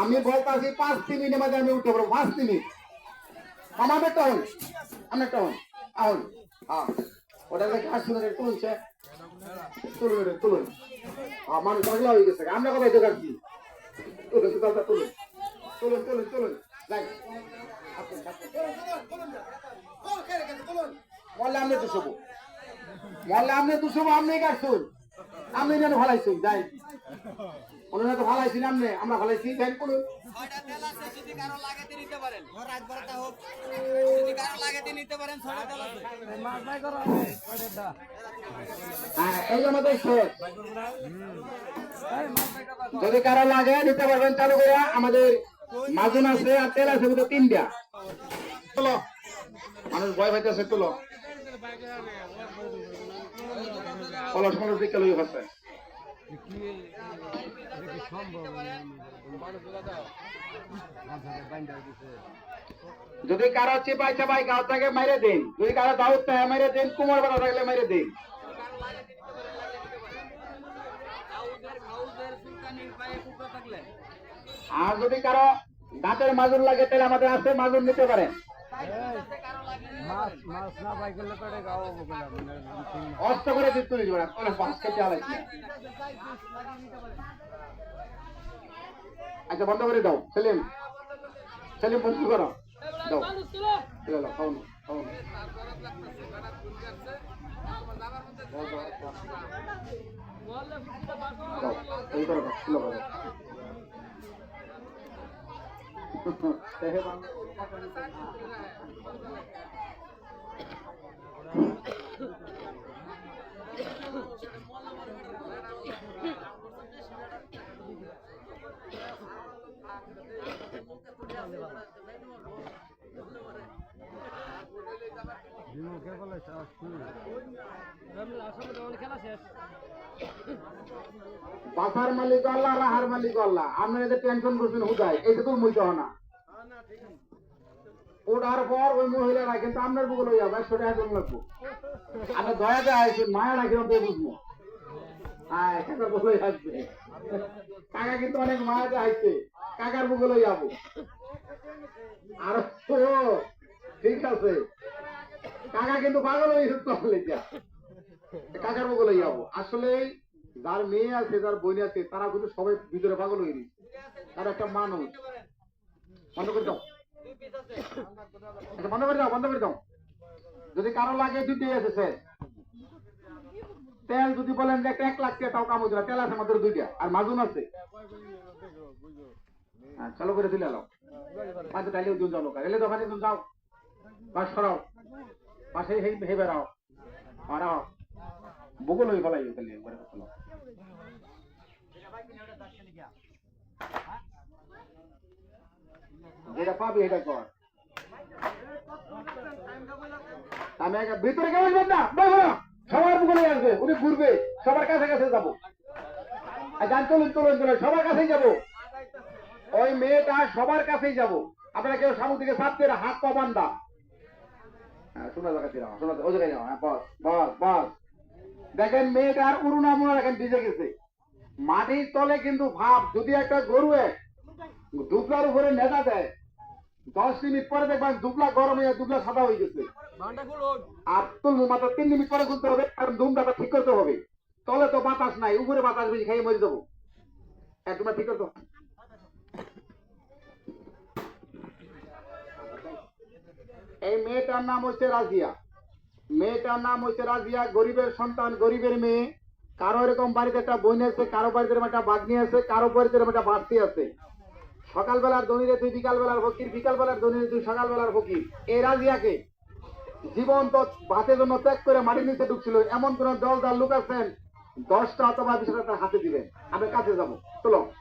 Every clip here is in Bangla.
আমি বলতাছি পাঁচ মিনিটের মধ্যে আমি উঠতে পারব পাঁচ মিনিট। আমাদের টাউন আমার টাউন আউন হ্যাঁ ওটা দেখে আসুন তুলছে? তুলুন রে, তুলুন হ্যাঁ পাগলা হয়ে গেছে। আমরা কোথায় দোকান কি? তুলুন তুলুন তুলুন। তুলুন তুলুন তুলুন। আসুন। মরলে আপনি দুশোবো মরলে আপনি দুশোবো আপনি কাটছুন। আপনি যেন ভালাইছুন যাই। ওনারা তো ভালাইছেন আপনি আমরা ভালাইছি যাই করুন ছয়টা তেল আছে যদি কারও লাগে তো নিতে পারেন। যদি কারও লাগে তো নিতে পারেন ছয়টা তেল আছে। হ্যাঁ এই আমাদের শেষ যদি কারও লাগে নিতে পারবেন চালু করে আমাদের মাজন আছে আর তেল আছে বুঝে তিনটা। চলো মানুষ ভয় পাইতেছে তুলো। অলস মানুষ যদি কারও চেপাই চেপাই গাও থাকে মাইরে দিন। যদি কারও দাউদ থাকে মাইরে দিন। কুমার বাড়া থাকলে মাইরে দিন। আর যদি কারও দাঁতের মাজুর লাগে তাহলে আমাদের আছে মাজুর নিতে পারেন। অস্ত করে দিতে আচ্ছা বন্ধ করে দাও সেলিম সেলিম বন্ধ করো দাও খাও না, খাও না। দাও, করো, বাসার মালিক আল্লাহ রাহার মালিক আল্লাহ। আপনার টেনশন করছেন হুদায় এই তো মুইতে না। ওঠার পর ওই মহিলারা কিন্তু আপনার বুকে লইয়া একশো টাকা জন্য লাগবো। আপনি দয়াতে আইসেন মায়া নাকি ওদের বুঝব। হ্যাঁ কাকা কিন্তু অনেক মায়াতে আইছে কাকার বুকে লই যাব আর ও ঠিক আছে। কাকা কিন্তু পাগল হয়ে তাহলে কাকার বুকে লই যাব আসলে যার মেয়ে আছে যার বোন আছে তারা কিন্তু সবাই ভিতরে পাগল হয়ে গেছে। তার একটা মানুষ। আচ্ছা, বন্ধ করে দাও, বন্ধ করে দাও। যদি কারও লাগে আছে স্যার তেল যদি বলেন যে এক লাখ টাকা, তাও কাম হচ্ছে তেল আছে আমাদের দুইটা, আর মাজুন আছে। হ্যাঁ চালু করে দিলে এলো পাঁচটা টাইলে দুজন যাও লোক এলে দোকানে তুমি যাও। পাশ সরাও। পাশে হে হে বেড়াও। হারাও বগুল ফেলাই তাহলে একবারে চলো। যেটা পাবি এটা কর। আমি একা ভিতরে না। সবার বুকে আসবে। উনি ঘুরবে। সবার কাছে কাছে যাব। যান চলুন চলুন চলুন। সবার কাছেই যাব। ওই মেয়েটা সবার কাছেই যাব। আপনারা কেউ সাপতে হাত পা হ্যাঁ শোনা ছিল শোনা ওই জায়গায় যাও। হ্যাঁ বস বস বস। দেখেন ভিজে গেছে। মাটির তলে কিন্তু ভাব। যদি একটা গরু দুবলার উপরে নেতা দেয়। দশ মিনিট পরে দেখবেন দুবলা গরম হয়ে দুবলা সাদা হয়ে গেছে। আর তুলবো তিন মিনিট পরে খুলতে হবে কারণ ঠিক করতে হবে। তলে তো বাতাস নাই উপরে বাতাস বেশি খাইয়ে মরে যাব। হ্যাঁ ঠিক করতো এই মেয়েটার নাম হচ্ছে রাজিয়া। মেয়েটার নাম হচ্ছে রাজিয়া গরিবের সন্তান গরিবের মেয়ে। কারও এরকম বাড়িতে একটা বোন আছে কারও বাড়িতে একটা বাগনি আছে কারও বাড়িতে একটা বাড়তি আছে। সকালবেলার ধনীরে তুই, বিকালবেলার ফকির, বিকালবেলার ধনীরে তুই, সকালবেলার ফকির। এই রাজিয়াকে জীবন তো ভাতের জন্য ত্যাগ করে মাটির নিচে ঢুকছিল, এমন কোন দল দল লোক আছেন? দশটা অথবা বিশটা তার হাতে দিবেন। আমি কাছে যাব, চলো।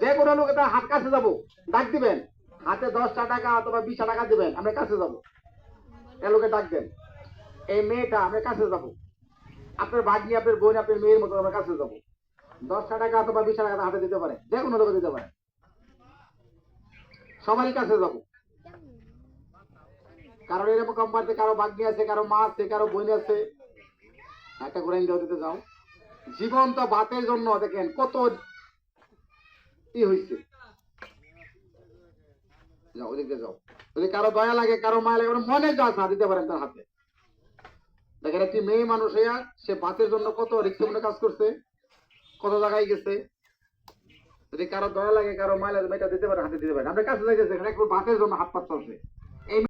যে কোনো লোক তার হাত কাছে যাব, ডাক দিবেন। হাতে দশটা টাকা অথবা বিশটা টাকা দিবেন আমরা কাছে যাব। এ লোকে ডাক দেন। এই মেয়েটা আমরা কাছে যাব। আপনার ভাগ্নি, আপনার বোন, আপনার মেয়ের মতো আমরা কাছে যাব। দশটা টাকা অথবা বিশটা টাকা হাতে দিতে পারে। যে কোনো লোকে দিতে পারে। সবারই কাছে যাব। কারণ এরকম কোম্পানিতে কারও বাগ্নি আছে, কারও মা আছে, কারও বোন আছে। একটা ঘুরাই দাও, দিতে যাও। জীবন্ত ভাতের জন্য দেখেন কত কি হয়েছে যাও, ওদিকে যাও। যদি কারও দয়া লাগে, কারও মায়া লাগে, মনে যা আছে দিতে পারেন তার হাতে। দেখেন একটি মেয়ে মানুষ সে ভাতের জন্য কত রিক্সা কাজ করছে, কত জায়গায় গেছে যদি কারও দয়া লাগে, কারও মাইলা মেয়েটা দিতে পারে, হাতে দিতে পারে। আমরা কাছে যাইতেছি একটু ভাতের জন্য হাত পাত চলছে।